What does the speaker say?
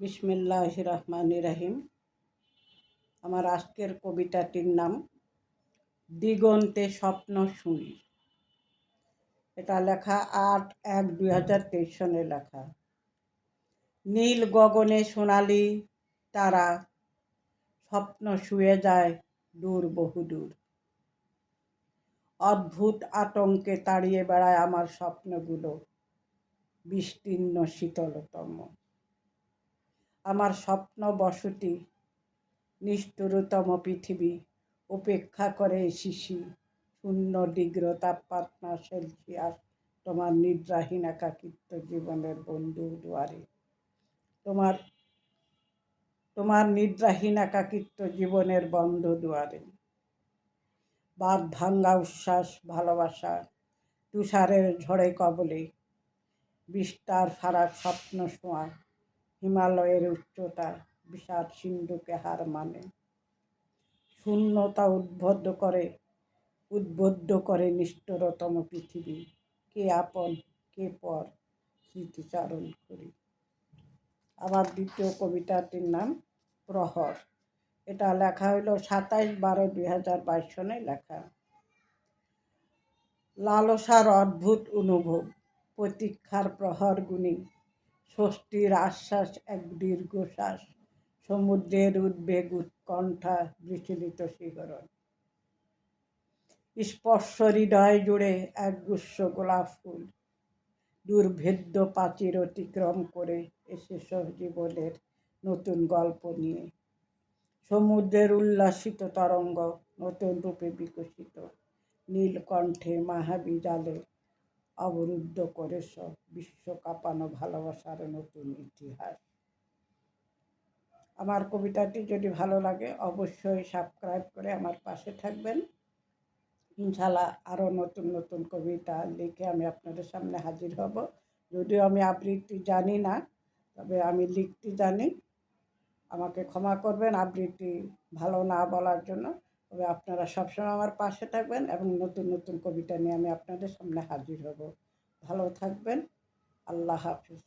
বিসমিল্লাহ রহমান রাহিম আমার আজকের কবিতাটির নাম, দিগন্তে স্বপ্ন শুই এটা লেখা আট এক দুই হাজার তেইশ সনে লেখা। নীল গগনে সোনালি তারা স্বপ্ন শুয়ে যায় দূর বহুদূর। অদ্ভুত আতঙ্কে তাড়িয়ে বেড়ায় আমার স্বপ্নগুলো, বিস্তীর্ণ শীতলতম। আমার স্বপ্ন বসতি, নিষ্ঠুরতম পৃথিবী, উপেক্ষা করে শিশি, শূন্য ডিগ্র তাপমাত্রা সেলসিয়াস, তোমার নিদ্রাহীন একাকিত্ব জীবনের বন্ধু দুয়ারে। তোমার তোমার নিদ্রাহীন একাকিত্ব জীবনের বন্ধ দুয়ারে। বাদ ভাঙ্গা উচ্ছ্বাস, ভালোবাসা, তুষারের ঝড়ে কবলে বিস্তার ফারাক স্বপ্ন শোয়া হিমালয়ের উচ্চতা বিষাদ সিন্ধুকে হার মানে। শূন্যতা উদ্বুদ্ধ করে উদ্বুদ্ধ করে নিষ্ঠুরতম পৃথিবী। কে আপন, কে পর স্মৃতিচারণ করি। আবার দ্বিতীয় কবিতাটির নাম প্রহর। এটা লেখা হইল সাতাইশ বারো দুই হাজার বাইশ সনে লেখা। লালসার অদ্ভুত অনুভব, প্রতীক্ষার প্রহর গুণী ষষ্ঠীর আশ্বাস, এক দীর্ঘশ্বাস। সমুদ্রের উদ্বেগ, উৎকণ্ঠা, বিচলিত শিহরণ। স্পর্শ হৃদয় জুড়ে এক গুচ্ছ গোলাপ ফুল। দুর্ভেদ্য পাচির অতিক্রম করে এসে জীবনের নতুন গল্প নিয়ে। সমুদ্রের উল্লাসিত তরঙ্গ নতুন রূপে বিকশিত। নীলকণ্ঠে মাহাবি জালে করে সব বিশ্ব কাঁপানো ভালোবাসার নতুন ইতিহাস। আমার কবিতাটি যদি ভালো লাগে, অবশ্যই সাবস্ক্রাইব করে আমার পাশে থাকবেন। ইনশাল্লাহ আরও নতুন নতুন কবিতা লিখে আমি আপনাদের সামনে হাজির হব। যদিও আমি আবৃত্তি জানি না, তবে আমি লিখতে জানি। আমাকে ক্ষমা করবেন আবৃত্তি ভালো না বলার জন্য। তবে আপনারা সবসময় আমার পাশে থাকবেন এবং নতুন নতুন কবিতা নিয়ে আমি আপনাদের সামনে হাজির হব। ভালো থাকবেন। আল্লাহ হাফিজ।